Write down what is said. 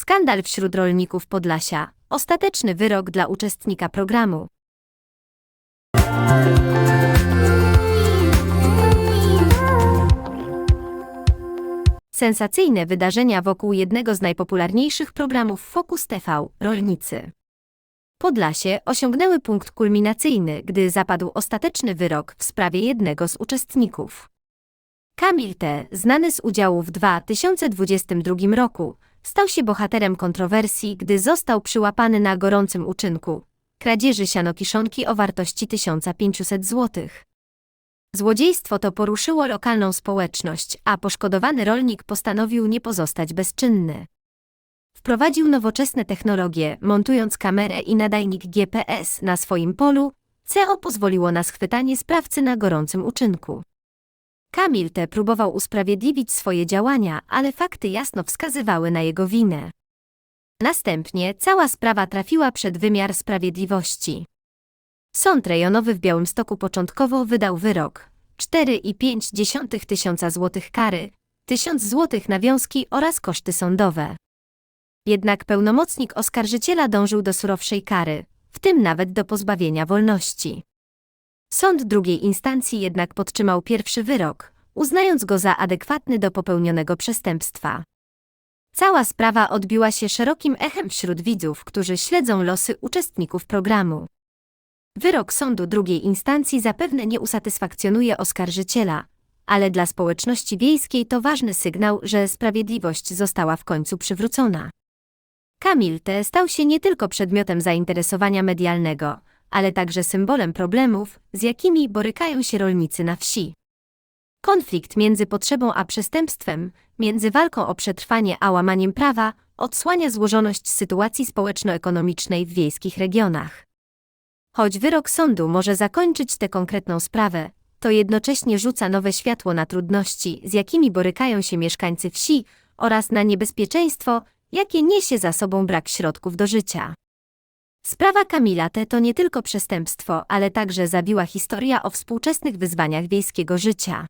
Skandal wśród rolników Podlasia. Ostateczny wyrok dla uczestnika programu. Sensacyjne wydarzenia wokół jednego z najpopularniejszych programów Focus TV Rolnicy. Podlasie osiągnęły punkt kulminacyjny, gdy zapadł ostateczny wyrok w sprawie jednego z uczestników. Kamil T., znany z udziału w 2022 roku, stał się bohaterem kontrowersji, gdy został przyłapany na gorącym uczynku kradzieży sianokiszonki o wartości 1500 zł. Złodziejstwo to poruszyło lokalną społeczność, a poszkodowany rolnik postanowił nie pozostać bezczynny. Wprowadził nowoczesne technologie, montując kamerę i nadajnik GPS na swoim polu, co pozwoliło na schwytanie sprawcy na gorącym uczynku. Kamil T. próbował usprawiedliwić swoje działania, ale fakty jasno wskazywały na jego winę. Następnie cała sprawa trafiła przed wymiar sprawiedliwości. Sąd rejonowy w Białymstoku początkowo wydał wyrok 4,5 tysiąca złotych kary, 1000 złotych nawiązki oraz koszty sądowe. Jednak pełnomocnik oskarżyciela dążył do surowszej kary, w tym nawet do pozbawienia wolności. Sąd drugiej instancji jednak podtrzymał pierwszy wyrok, uznając go za adekwatny do popełnionego przestępstwa. Cała sprawa odbiła się szerokim echem wśród widzów, którzy śledzą losy uczestników programu. Wyrok sądu drugiej instancji zapewne nie usatysfakcjonuje oskarżyciela, ale dla społeczności wiejskiej to ważny sygnał, że sprawiedliwość została w końcu przywrócona. Kamil T. stał się nie tylko przedmiotem zainteresowania medialnego, ale także symbolem problemów, z jakimi borykają się rolnicy na wsi. Konflikt między potrzebą a przestępstwem, między walką o przetrwanie a łamaniem prawa, odsłania złożoność sytuacji społeczno-ekonomicznej w wiejskich regionach. Choć wyrok sądu może zakończyć tę konkretną sprawę, to jednocześnie rzuca nowe światło na trudności, z jakimi borykają się mieszkańcy wsi oraz na niebezpieczeństwo, jakie niesie za sobą brak środków do życia. Sprawa Kamila T. to nie tylko przestępstwo, ale także zawiła historia o współczesnych wyzwaniach wiejskiego życia.